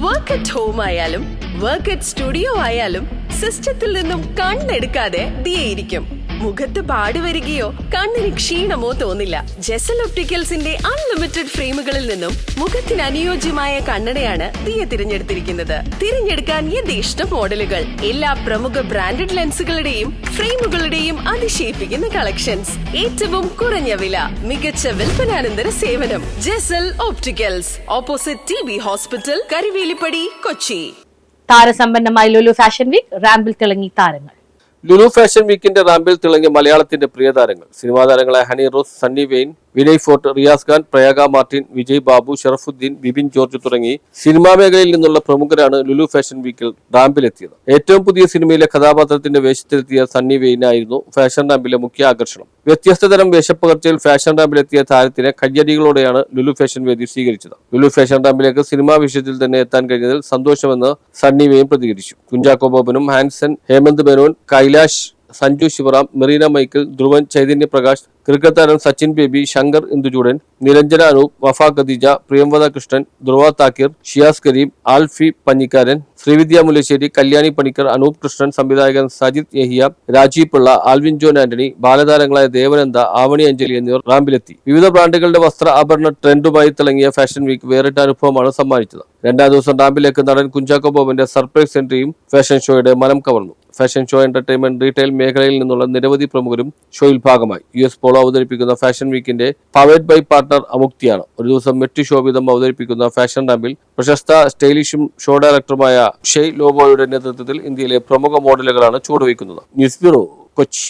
Work at home ആയാലും work at studio ആയാലും സിസ്റ്റത്തിൽ നിന്നും കണ്ണെടുക്കാതെ ദിയയിരിക്കും മുഖത്ത് പാട് വരികയോ കണ്ണിന് ക്ഷീണമോ തോന്നില്ല. ജെസൽ ഒപ്റ്റിക്കൽസിന്റെ അൺലിമിറ്റഡ് ഫ്രെയിമുകളിൽ നിന്നും മുഖത്തിന് അനുയോജ്യമായ കണ്ണടയാണ് ദിയ തിരഞ്ഞെടുത്തിരിക്കുന്നത്. തിരഞ്ഞെടുക്കാൻ യഥേഷ്ട മോഡലുകൾ. എല്ലാ പ്രമുഖ ബ്രാൻഡഡ് ലെൻസുകളുടെയും ഫ്രെയിമുകളുടെയും അതിശയിപ്പിക്കുന്ന കളക്ഷൻസ്. ഏറ്റവും കുറഞ്ഞ വില മികച്ച വിൽപ്പനാനന്തര സേവനം Jesal opticals. Opposite T B hospital Karuvelippady Kochi. താരസമ്പന്നമായ Lulu fashion week റാമ്പിൽ തിളങ്ങി താരങ്ങൾ. ലുലു ഫാഷൻ വീക്കിന്റെ റാമ്പിൽ തിളങ്ങിയ മലയാളത്തിന്റെ പ്രിയ താരങ്ങൾ. സിനിമാ താരങ്ങളായ ഹണി റോസ് സണ്ണി വെയിൻ വിനയ് ഫോർട്ട് റിയാസ് ഖാൻ പ്രയാഗ മാർട്ടിൻ വിജയ് ബാബു ഷറഫുദ്ദീൻ ബിബിൻ ജോർജ് തുടങ്ങി സിനിമാ മേഖലയിൽ നിന്നുള്ള പ്രമുഖരാണ് ലുലു ഫാഷൻ വീക്കിൽ റാമ്പിലെത്തിയത്. ഏറ്റവും പുതിയ സിനിമയിലെ കഥാപാത്രത്തിന്റെ വേഷത്തിലെത്തിയ സണ്ണി വെയിനായിരുന്നു ഫാഷൻ റാമ്പിലെ മുഖ്യ ആകർഷണം. വ്യത്യസ്ത തരം വേഷപ്പകർച്ചയിൽ ഫാഷൻ റാമ്പിലെത്തിയ താരത്തിനെ കയ്യടികളോടെയാണ് ലുലു ഫാഷൻ വേദി സ്വീകരിച്ചത്. ലുലു ഫാഷൻ റാമ്പിലേക്ക് സിനിമാ വിഷയത്തിൽ തന്നെ എത്താൻ കഴിഞ്ഞതിൽ സന്തോഷമെന്ന് സണ്ണി വെയിൻ പ്രതികരിച്ചു. കുഞ്ചാക്കോ ബോബനും ഹാൻസൻ ഹേമന്ത് മേനോൻ കൈലാഷ് സഞ്ജു ശിവറാം മെറീന മൈക്കിൾ ധ്രുവൻ ചൈതന്യ പ്രകാശ് ക്രിക്കറ്റ് താരം സച്ചിൻ ബേബി ശങ്കർ ഇന്ദുചൂടൻ നിരഞ്ജന അനൂപ് വഫ ഖദീജ പ്രിയംവദ കൃഷ്ണൻ ധ്രുവ താക്കീർ ഷിയാസ് കരീം ആൽഫി പഞ്ഞിക്കാരൻ ശ്രീവിദ്യ മുല്ലശ്ശേരി കല്യാണി പണിക്കർ അനൂപ് കൃഷ്ണൻ സംവിധായകൻ സജിത് യഹിയ രാജീവ് പിള്ള ആൽവിൻ ജോൺ ആന്റണി ബാലതാരങ്ങളായ ദേവനന്ദ ആവണി അഞ്ജലി എന്നിവർ റാമ്പിലെത്തി. വിവിധ ബ്രാൻഡുകളുടെ വസ്ത്ര ആഭരണ ട്രെൻഡുമായി തിളങ്ങിയ ഫാഷൻ വീക്ക് വേറിട്ട അനുഭവമാണ് സമ്മാനിച്ചത്. രണ്ടാം ദിവസം റാമ്പിലേക്ക് നടൻ കുഞ്ചാക്കോ ബോബന്റെ സർപ്രൈസ് എൻട്രിയും ഫാഷൻ ഷോയുടെ മനം കവർന്നു. ഫാഷൻ ഷോ എന്റർടൈൻമെന്റ് റീറ്റെയിൽ മേഖലയിൽ നിന്നുള്ള നിരവധി പ്രമുഖരും ഷോയിൽ ഭാഗമായി. യു എസ് പോളോ അവതരിപ്പിക്കുന്ന ഫാഷൻ വീക്കിന്റെ പവേഡ് ബൈ പാർട്ണർ അമുക്തിയാണ്. ഒരു ദിവസം മെറ്റ് ഷോ വീതം അവതരിപ്പിക്കുന്ന ഫാഷൻ റാമ്പിൽ പ്രശസ്ത സ്റ്റൈലിഷും ഷോ ഡയറക്ടറുമായ ഷെയ് ലോബോയുടെ നേതൃത്വത്തിൽ ഇന്ത്യയിലെ പ്രമുഖ മോഡലുകളാണ് ചുവടുവയ്ക്കുന്നത്. News bureau Kochi.